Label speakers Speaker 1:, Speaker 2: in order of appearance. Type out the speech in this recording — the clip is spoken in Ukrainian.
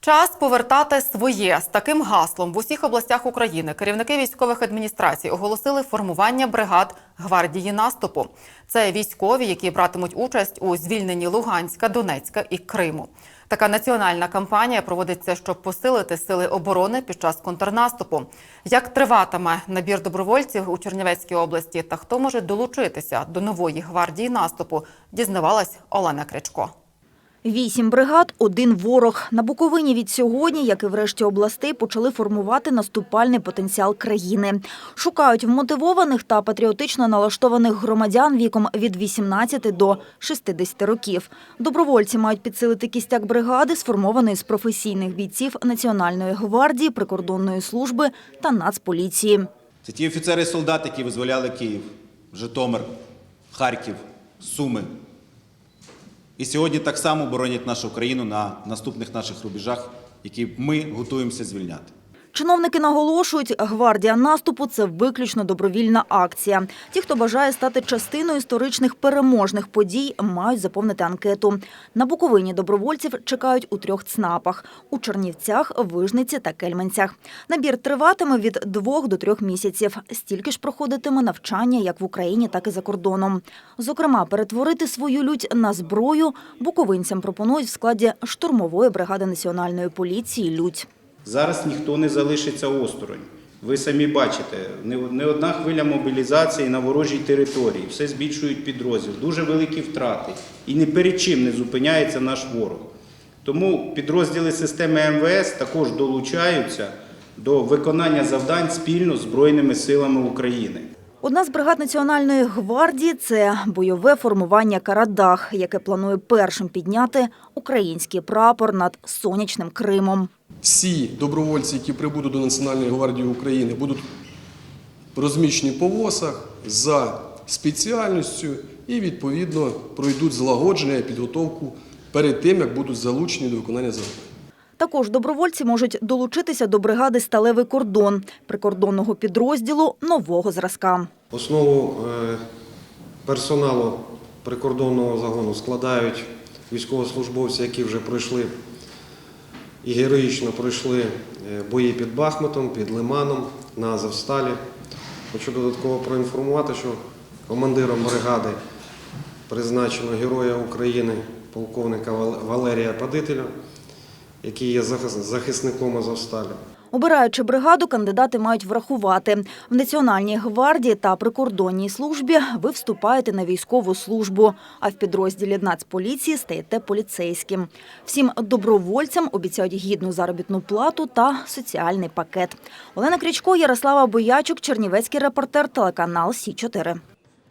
Speaker 1: Час повертати своє з таким гаслом в усіх областях України. Керівники військових адміністрацій оголосили формування бригад гвардії наступу. Це військові, які братимуть участь у звільненні Луганська, Донецька і Криму. Така національна кампанія проводиться, щоб посилити сили оборони під час контрнаступу. Як триватиме набір добровольців у Чернівецькій області та хто може долучитися до нової гвардії наступу, дізнавалась Олена Крячко.
Speaker 2: Вісім бригад, один ворог. На Буковині від сьогодні, як і в решті областей, почали формувати наступальний потенціал країни. Шукають вмотивованих та патріотично налаштованих громадян віком від 18 до 60 років. Добровольці мають підсилити кістяк бригади, сформованої з професійних бійців Національної гвардії, прикордонної служби та Нацполіції.
Speaker 3: Це ті офіцери і солдати, які визволяли Київ, Житомир, Харків, Суми. І сьогодні так само боронять нашу країну на наступних наших рубежах, які ми готуємося звільняти.
Speaker 2: Чиновники наголошують, гвардія наступу це виключно добровільна акція. Ті, хто бажає стати частиною історичних переможних подій, мають заповнити анкету. На Буковині добровольців чекають у трьох ЦНАПах – у Чернівцях, Вижниці та Кельменцях. Набір триватиме від двох до трьох місяців. Стільки ж проходитиме навчання як в Україні, так і за кордоном. Зокрема, перетворити свою лють на зброю буковинцям пропонують в складі штурмової бригади національної поліції «Лють».
Speaker 4: Зараз ніхто не залишиться осторонь. Ви самі бачите, не одна хвиля мобілізації на ворожій території, все збільшують підрозділ, дуже великі втрати. І ні перед чим не зупиняється наш ворог. Тому підрозділи системи МВС також долучаються до виконання завдань спільно з Збройними силами України.
Speaker 2: Одна з бригад Національної гвардії – це бойове формування «Карадах», яке планує першим підняти український прапор над сонячним Кримом.
Speaker 5: Всі добровольці, які прибудуть до Національної гвардії України, будуть розміщені по ВОСах за спеціальністю і відповідно пройдуть злагодження і підготовку перед тим, як будуть залучені до виконання завдань.
Speaker 2: Також добровольці можуть долучитися до бригади «Сталевий кордон» – прикордонного підрозділу нового зразка.
Speaker 6: Основу е, персоналу прикордонного загону складають військовослужбовці, які вже пройшли і героїчно пройшли е, бої під Бахмутом, під Лиманом, на Азовсталі. Хочу додатково проінформувати, що командиром бригади призначено Героя України полковника Валерія Падителя, який є захисником Азовсталі.
Speaker 2: Обираючи бригаду, кандидати мають врахувати. В Національній гвардії та прикордонній службі ви вступаєте на військову службу, а в підрозділі Нацполіції стаєте поліцейським. Всім добровольцям обіцяють гідну заробітну плату та соціальний пакет. Олена Крічко, Ярослава Боячук, Чернівецький репортер, телеканал Сі 4